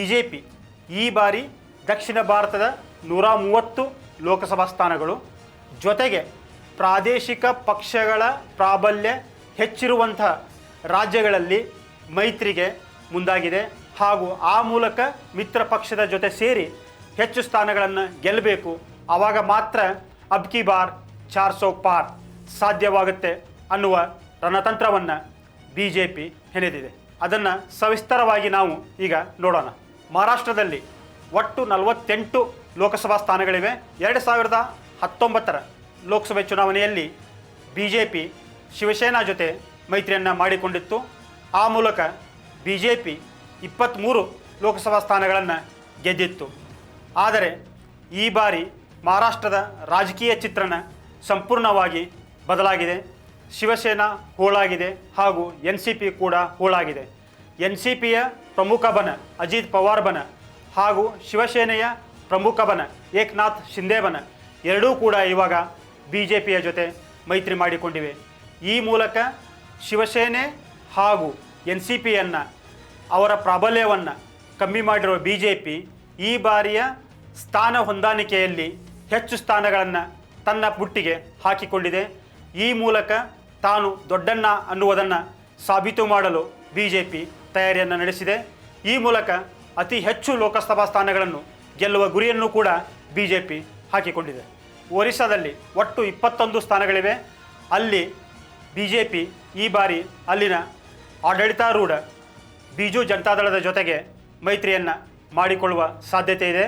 B J P ಈ ಬಾರಿ ದಕ್ಷಿಣ ಭಾರತದ ನೂರ ಮೂವತ್ತು ಲೋಕಸಭಾ ಸ್ಥಾನಗಳು. ಜೊತೆಗೆ ಪ್ರಾದೇಶಿಕ ಪಕ್ಷಗಳ ಪ್ರಾಬಲ್ಯ ಹೆಚ್ಚಿರುವಂಥ ರಾಜ್ಯಗಳಲ್ಲಿ ಮೈತ್ರಿಗೆ ಮುಂದಾಗಿದೆ ಹಾಗೂ ಆ ಮೂಲಕ ಮಿತ್ರ ಪಕ್ಷದ ಜೊತೆ ಸೇರಿ ಹೆಚ್ಚು ಸ್ಥಾನಗಳನ್ನು ಗೆಲ್ಲಬೇಕು. ಆವಾಗ ಮಾತ್ರ ಅಬ್ಕಿ ಬಾರ್ ಚಾರ್ ಸೌ ಪಾರ್ ಸಾಧ್ಯವಾಗುತ್ತೆ ಅನ್ನುವ ರಣತಂತ್ರವನ್ನು ಬಿ ಜೆ ಪಿ ಹೆಣೆದಿದೆ. ಅದನ್ನು ಸವಿಸ್ತಾರವಾಗಿ ನಾವು ಈಗ ನೋಡೋಣ. ಮಹಾರಾಷ್ಟ್ರದಲ್ಲಿ ಒಟ್ಟು ನಲವತ್ತೆಂಟು ಲೋಕಸಭಾ ಸ್ಥಾನಗಳಿವೆ. ಎರಡು ಸಾವಿರದ ಹತ್ತೊಂಬತ್ತರ ಲೋಕಸಭೆ ಚುನಾವಣೆಯಲ್ಲಿ ಬಿ ಜೆ ಪಿ ಶಿವಸೇನಾ ಜೊತೆ ಮೈತ್ರಿಯನ್ನು ಮಾಡಿಕೊಂಡಿತ್ತು. ಆ ಮೂಲಕ ಬಿ ಜೆ ಪಿ ಇಪ್ಪತ್ತ್ಮೂರು ಲೋಕಸಭಾ ಸ್ಥಾನಗಳನ್ನು ಗೆದ್ದಿತ್ತು. ಆದರೆ ಈ ಬಾರಿ ಮಹಾರಾಷ್ಟ್ರದ ರಾಜಕೀಯ ಚಿತ್ರಣ ಸಂಪೂರ್ಣವಾಗಿ ಬದಲಾಗಿದೆ. ಶಿವಸೇನಾ ಹೋಳಾಗಿದೆ ಹಾಗೂ ಎನ್ ಸಿ ಪಿ ಕೂಡ ಹೋಳಾಗಿದೆ. ಎನ್ ಸಿ ಪಿಯ ಪ್ರಮುಖ ಬನ ಅಜಿತ್ ಪವಾರ್ ಬನ ಹಾಗೂ ಶಿವಸೇನೆಯ ಪ್ರಮುಖ ಬನ ಏಕನಾಥ್ ಶಿಂದೆ ಬನ ಎರಡೂ ಕೂಡ ಇವಾಗ ಬಿ ಜೆ ಪಿಯ ಜೊತೆ ಮೈತ್ರಿ ಮಾಡಿಕೊಂಡಿವೆ. ಈ ಮೂಲಕ ಶಿವಸೇನೆ ಹಾಗೂ ಎನ್ ಸಿ ಪಿಯನ್ನು ಅವರ ಪ್ರಾಬಲ್ಯವನ್ನು ಕಮ್ಮಿ ಮಾಡಿರುವ ಬಿ ಜೆ ಪಿ ಈ ಬಾರಿಯ ಸ್ಥಾನ ಹೊಂದಾಣಿಕೆಯಲ್ಲಿ ಹೆಚ್ಚು ಸ್ಥಾನಗಳನ್ನು ತನ್ನ ಬುಟ್ಟಿಗೆ ಹಾಕಿಕೊಂಡಿದೆ. ಈ ಮೂಲಕ ತಾನು ದೊಡ್ಡಣ್ಣ ಅನ್ನುವುದನ್ನು ಸಾಬೀತು ಮಾಡಲು ಬಿ ಜೆ ಪಿ ತಯಾರಿಯನ್ನು ನಡೆಸಿದೆ. ಈ ಮೂಲಕ ಅತಿ ಹೆಚ್ಚು ಲೋಕಸಭಾ ಸ್ಥಾನಗಳನ್ನು ಗೆಲ್ಲುವ ಗುರಿಯನ್ನು ಕೂಡ ಬಿ ಜೆ ಪಿ ಹಾಕಿಕೊಂಡಿದೆ. ಒರಿಸ್ಸಾದಲ್ಲಿ ಒಟ್ಟು ಇಪ್ಪತ್ತೊಂದು ಸ್ಥಾನಗಳಿವೆ. ಅಲ್ಲಿ ಬಿ ಜೆ ಪಿ ಈ ಬಾರಿ ಅಲ್ಲಿನ ಆಡಳಿತಾರೂಢ ಬಿಜು ಜನತಾದಳದ ಜೊತೆಗೆ ಮೈತ್ರಿಯನ್ನು ಮಾಡಿಕೊಳ್ಳುವ ಸಾಧ್ಯತೆ ಇದೆ.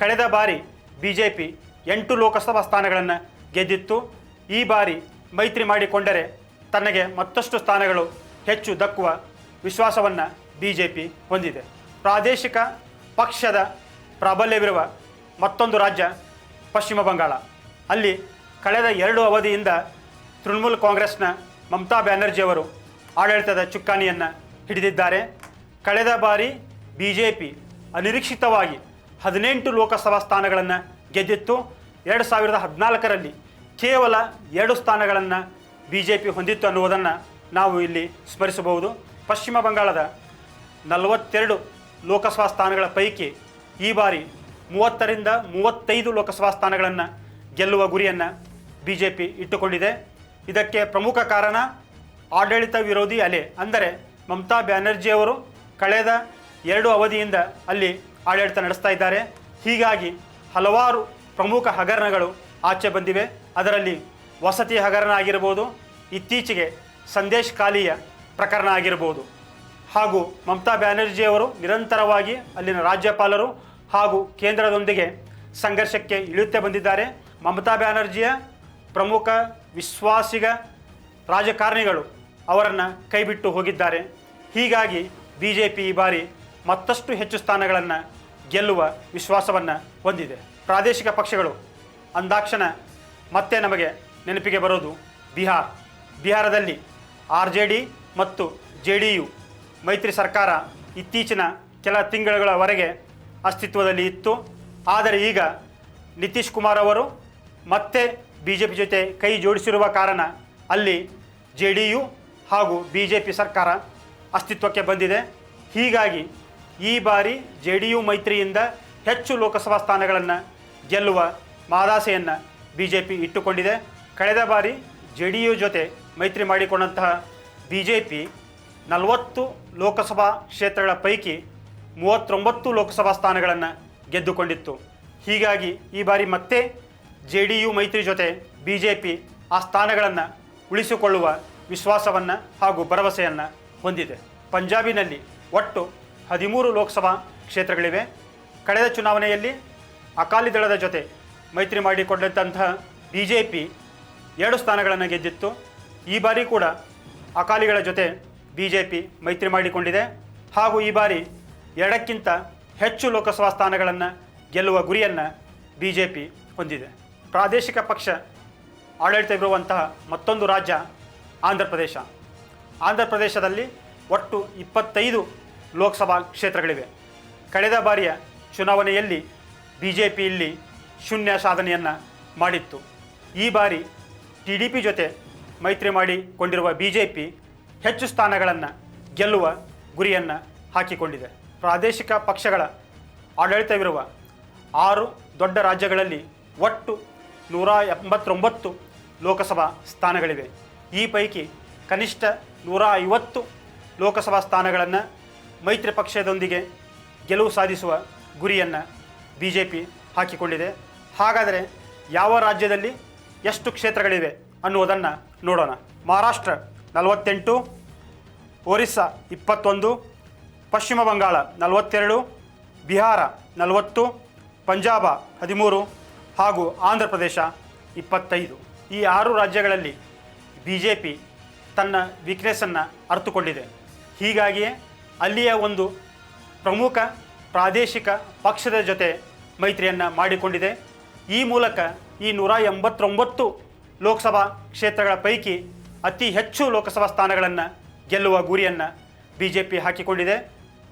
ಕಳೆದ ಬಾರಿ ಬಿ ಜೆ ಪಿ ಎಂಟು ಲೋಕಸಭಾ ಸ್ಥಾನಗಳನ್ನು ಗೆದ್ದಿತ್ತು. ಈ ಬಾರಿ ಮೈತ್ರಿ ಮಾಡಿಕೊಂಡರೆ ತನಗೆ ಮತ್ತಷ್ಟು ಸ್ಥಾನಗಳು ಹೆಚ್ಚು ದಕ್ಕುವ ವಿಶ್ವಾಸವನ್ನು ಬಿ ಜೆ ಪಿ ಹೊಂದಿದೆ. ಪ್ರಾದೇಶಿಕ ಪಕ್ಷದ ಪ್ರಾಬಲ್ಯವಿರುವ ಮತ್ತೊಂದು ರಾಜ್ಯ ಪಶ್ಚಿಮ ಬಂಗಾಳ. ಅಲ್ಲಿ ಕಳೆದ ಎರಡು ಅವಧಿಯಿಂದ ತೃಣಮೂಲ ಕಾಂಗ್ರೆಸ್ನ ಮಮತಾ ಬ್ಯಾನರ್ಜಿಯವರು ಆಡಳಿತದ ಚುಕ್ಕಾಣಿಯನ್ನು ಹಿಡಿದಿದ್ದಾರೆ. ಕಳೆದ ಬಾರಿ ಬಿ ಜೆ ಪಿ ಅನಿರೀಕ್ಷಿತವಾಗಿ ಹದಿನೆಂಟು ಲೋಕಸಭಾ ಸ್ಥಾನಗಳನ್ನು ಗೆದ್ದಿತ್ತು. ಎರಡು ಸಾವಿರದ ಹದಿನಾಲ್ಕರಲ್ಲಿ ಕೇವಲ ಎರಡು ಸ್ಥಾನಗಳನ್ನು ಬಿ ಜೆ ಪಿ ಹೊಂದಿತ್ತು ಅನ್ನುವುದನ್ನು ನಾವು ಇಲ್ಲಿ ಸ್ಮರಿಸಬಹುದು. ಪಶ್ಚಿಮ ಬಂಗಾಳದ ನಲವತ್ತೆರಡು ಲೋಕಸಭಾ ಸ್ಥಾನಗಳ ಪೈಕಿ ಈ ಬಾರಿ ಮೂವತ್ತರಿಂದ ಮೂವತ್ತೈದು ಲೋಕಸಭಾ ಸ್ಥಾನಗಳನ್ನು ಗೆಲ್ಲುವ ಗುರಿಯನ್ನು ಬಿ ಜೆ ಪಿ ಇಟ್ಟುಕೊಂಡಿದೆ. ಇದಕ್ಕೆ ಪ್ರಮುಖ ಕಾರಣ ಆಡಳಿತ ವಿರೋಧಿ ಅಲೆ. ಅಂದರೆ ಮಮತಾ ಬ್ಯಾನರ್ಜಿಯವರು ಕಳೆದ ಎರಡು ಅವಧಿಯಿಂದ ಅಲ್ಲಿ ಆಡಳಿತ ನಡೆಸ್ತಾ ಇದ್ದಾರೆ. ಹೀಗಾಗಿ ಹಲವಾರು ಪ್ರಮುಖ ಹಗರಣಗಳು ಆಚೆ ಬಂದಿವೆ. ಅದರಲ್ಲಿ ವಸತಿ ಹಗರಣ ಆಗಿರ್ಬೋದು, ಇತ್ತೀಚೆಗೆ ಸಂದೇಶ್ ಕಾಲಿಯ ಪ್ರಕರಣ ಆಗಿರಬಹುದು. ಹಾಗೂ ಮಮತಾ ಬ್ಯಾನರ್ಜಿಯವರು ನಿರಂತರವಾಗಿ ಅಲ್ಲಿನ ರಾಜ್ಯಪಾಲರು ಹಾಗೂ ಕೇಂದ್ರದೊಂದಿಗೆ ಸಂಘರ್ಷಕ್ಕೆ ಇಳಿಯುತ್ತೆ ಬಂದಿದ್ದಾರೆ. ಮಮತಾ ಬ್ಯಾನರ್ಜಿಯ ಪ್ರಮುಖ ವಿಶ್ವಾಸಿಗ ರಾಜಕಾರಣಿಗಳು ಅವರನ್ನು ಕೈಬಿಟ್ಟು ಹೋಗಿದ್ದಾರೆ. ಹೀಗಾಗಿ ಬಿ ಜೆ ಪಿ ಈ ಬಾರಿ ಮತ್ತಷ್ಟು ಹೆಚ್ಚು ಸ್ಥಾನಗಳನ್ನು ಗೆಲ್ಲುವ ವಿಶ್ವಾಸವನ್ನು ಹೊಂದಿದೆ. ಪ್ರಾದೇಶಿಕ ಪಕ್ಷಗಳು ಅಂದಾಕ್ಷಣ ಮತ್ತೆ ನಮಗೆ ನೆನಪಿಗೆ ಬರೋದು ಬಿಹಾರ್. ಬಿಹಾರದಲ್ಲಿ ಆರ್ ಜೆ ಡಿ ಮತ್ತು ಜೆ ಡಿ ಮೈತ್ರಿ ಸರ್ಕಾರ ಇತ್ತೀಚಿನ ಕೆಲ ತಿಂಗಳುಗಳವರೆಗೆ ಅಸ್ತಿತ್ವದಲ್ಲಿ ಇತ್ತು. ಆದರೆ ಈಗ ನಿತೀಶ್ ಕುಮಾರ್ ಅವರು ಮತ್ತೆ ಬಿ ಜೆ ಪಿ ಜೊತೆ ಕೈ ಜೋಡಿಸಿರುವ ಕಾರಣ ಅಲ್ಲಿ ಜೆ ಡಿ ಯು ಹಾಗೂ ಬಿ ಜೆ ಪಿ ಸರ್ಕಾರ ಅಸ್ತಿತ್ವಕ್ಕೆ ಬಂದಿದೆ. ಹೀಗಾಗಿ ಈ ಬಾರಿ ಜೆ ಡಿ ಯು ಮೈತ್ರಿಯಿಂದ ಹೆಚ್ಚು ಲೋಕಸಭಾ ಸ್ಥಾನಗಳನ್ನು ಗೆಲ್ಲುವ ಮಾದಾಸೆಯನ್ನು ಬಿ ಜೆ ಪಿ ಇಟ್ಟುಕೊಂಡಿದೆ. ಕಳೆದ ಬಾರಿ ಜೆ ಡಿ ಜೊತೆ ಮೈತ್ರಿ ಮಾಡಿಕೊಂಡಂತಹ ಬಿ ಜೆ ಪಿ ನಲವತ್ತು ಲೋಕಸಭಾ ಕ್ಷೇತ್ರಗಳ ಪೈಕಿ ಮೂವತ್ತೊಂಬತ್ತು ಲೋಕಸಭಾ ಸ್ಥಾನಗಳನ್ನು ಗೆದ್ದುಕೊಂಡಿತ್ತು. ಹೀಗಾಗಿ ಈ ಬಾರಿ ಮತ್ತೆ ಜೆ ಡಿ ಯು ಮೈತ್ರಿ ಜೊತೆ ಬಿ ಜೆ ಪಿ ಆ ಸ್ಥಾನಗಳನ್ನು ಉಳಿಸಿಕೊಳ್ಳುವ ವಿಶ್ವಾಸವನ್ನು ಹಾಗೂ ಭರವಸೆಯನ್ನು ಹೊಂದಿದೆ. ಪಂಜಾಬಿನಲ್ಲಿ ಒಟ್ಟು ಹದಿಮೂರು ಲೋಕಸಭಾ ಕ್ಷೇತ್ರಗಳಿವೆ. ಕಳೆದ ಚುನಾವಣೆಯಲ್ಲಿ ಅಕಾಲಿ ದಳದ ಜೊತೆ ಮೈತ್ರಿ ಮಾಡಿಕೊಂಡಂತಹ ಬಿ ಜೆ ಪಿ ಎರಡು ಸ್ಥಾನಗಳನ್ನು ಗೆದ್ದಿತ್ತು. ಈ ಬಾರಿ ಕೂಡ ಅಕಾಲಿಗಳ ಜೊತೆ ಬಿ ಜೆ ಪಿ ಮೈತ್ರಿ ಮಾಡಿಕೊಂಡಿದೆ ಹಾಗೂ ಈ ಬಾರಿ ಎರಡಕ್ಕಿಂತ ಹೆಚ್ಚು ಲೋಕಸಭಾ ಸ್ಥಾನಗಳನ್ನು ಗೆಲ್ಲುವ ಗುರಿಯನ್ನು ಬಿ ಜೆ ಪಿ ಹೊಂದಿದೆ. ಪ್ರಾದೇಶಿಕ ಪಕ್ಷ ಆಡಳಿತವಿರುವಂತಹ ಮತ್ತೊಂದು ರಾಜ್ಯ ಆಂಧ್ರ ಪ್ರದೇಶ. ಆಂಧ್ರ ಪ್ರದೇಶದಲ್ಲಿ ಒಟ್ಟು ಇಪ್ಪತ್ತೈದು ಲೋಕಸಭಾ ಕ್ಷೇತ್ರಗಳಿವೆ. ಕಳೆದ ಬಾರಿಯ ಚುನಾವಣೆಯಲ್ಲಿ ಬಿ ಜೆ ಪಿ ಇಲ್ಲಿ ಶೂನ್ಯ ಸಾಧನೆಯನ್ನು ಮಾಡಿತ್ತು. ಈ ಬಾರಿ ಟಿ ಡಿ ಪಿ ಜೊತೆ ಮೈತ್ರಿ ಮಾಡಿಕೊಂಡಿರುವ ಬಿ ಜೆ ಪಿ ಹೆಚ್ಚು ಸ್ಥಾನಗಳನ್ನು ಗೆಲ್ಲುವ ಗುರಿಯನ್ನು ಹಾಕಿಕೊಂಡಿದೆ. ಪ್ರಾದೇಶಿಕ ಪಕ್ಷಗಳ ಆಡಳಿತವಿರುವ ಆರು ದೊಡ್ಡ ರಾಜ್ಯಗಳಲ್ಲಿ ಒಟ್ಟು ನೂರ ಎಂಬತ್ತೊಂಬತ್ತು ಲೋಕಸಭಾ ಸ್ಥಾನಗಳಿವೆ. ಈ ಪೈಕಿ ಕನಿಷ್ಠ ನೂರ ಐವತ್ತು ಲೋಕಸಭಾ ಸ್ಥಾನಗಳನ್ನು ಮೈತ್ರಿ ಪಕ್ಷದೊಂದಿಗೆ ಗೆಲುವು ಸಾಧಿಸುವ ಗುರಿಯನ್ನು ಬಿ ಜೆ ಪಿ ಹಾಕಿಕೊಂಡಿದೆ. ಹಾಗಾದರೆ ಯಾವ ರಾಜ್ಯದಲ್ಲಿ ಎಷ್ಟು ಕ್ಷೇತ್ರಗಳಿವೆ? ಅನ್ನುವುದನ್ನು ನೋಡೋಣ. ಮಹಾರಾಷ್ಟ್ರ ನಲವತ್ತೆಂಟು, ಒರಿಸ್ಸಾ ಇಪ್ಪತ್ತೊಂದು, ಪಶ್ಚಿಮ ಬಂಗಾಳ ನಲವತ್ತೆರಡು, ಬಿಹಾರ ನಲವತ್ತು, ಪಂಜಾಬ ಹದಿಮೂರು ಹಾಗೂ ಆಂಧ್ರ ಪ್ರದೇಶ ಇಪ್ಪತ್ತೈದು. ಈ ಆರು ರಾಜ್ಯಗಳಲ್ಲಿ ಬಿ ಜೆ ಪಿ ತನ್ನ ವೀಕ್ನೆಸ್ಸನ್ನು ಅರ್ತುಕೊಂಡಿದೆ. ಹೀಗಾಗಿಯೇ ಅಲ್ಲಿಯ ಒಂದು ಪ್ರಮುಖ ಪ್ರಾದೇಶಿಕ ಪಕ್ಷದ ಜೊತೆ ಮೈತ್ರಿಯನ್ನು ಮಾಡಿಕೊಂಡಿದೆ. ಈ ಮೂಲಕ ಈ ನೂರ ಎಂಬತ್ತೊಂಬತ್ತು ಲೋಕಸಭಾ ಕ್ಷೇತ್ರಗಳ ಪೈಕಿ ಅತಿ ಹೆಚ್ಚು ಲೋಕಸಭಾ ಸ್ಥಾನಗಳನ್ನು ಗೆಲ್ಲುವ ಗುರಿಯನ್ನು ಬಿ ಜೆ ಪಿ ಹಾಕಿಕೊಂಡಿದೆ.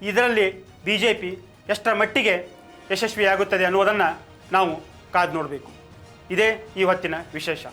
ಇದರಲ್ಲಿ ಬಿ ಜೆ ಪಿ ಎಷ್ಟರ ಮಟ್ಟಿಗೆ ಯಶಸ್ವಿಯಾಗುತ್ತದೆ ಅನ್ನುವುದನ್ನು ನಾವು ಕಾದು ನೋಡಬೇಕು. ಇದೇ ಇವತ್ತಿನ ವಿಶೇಷ.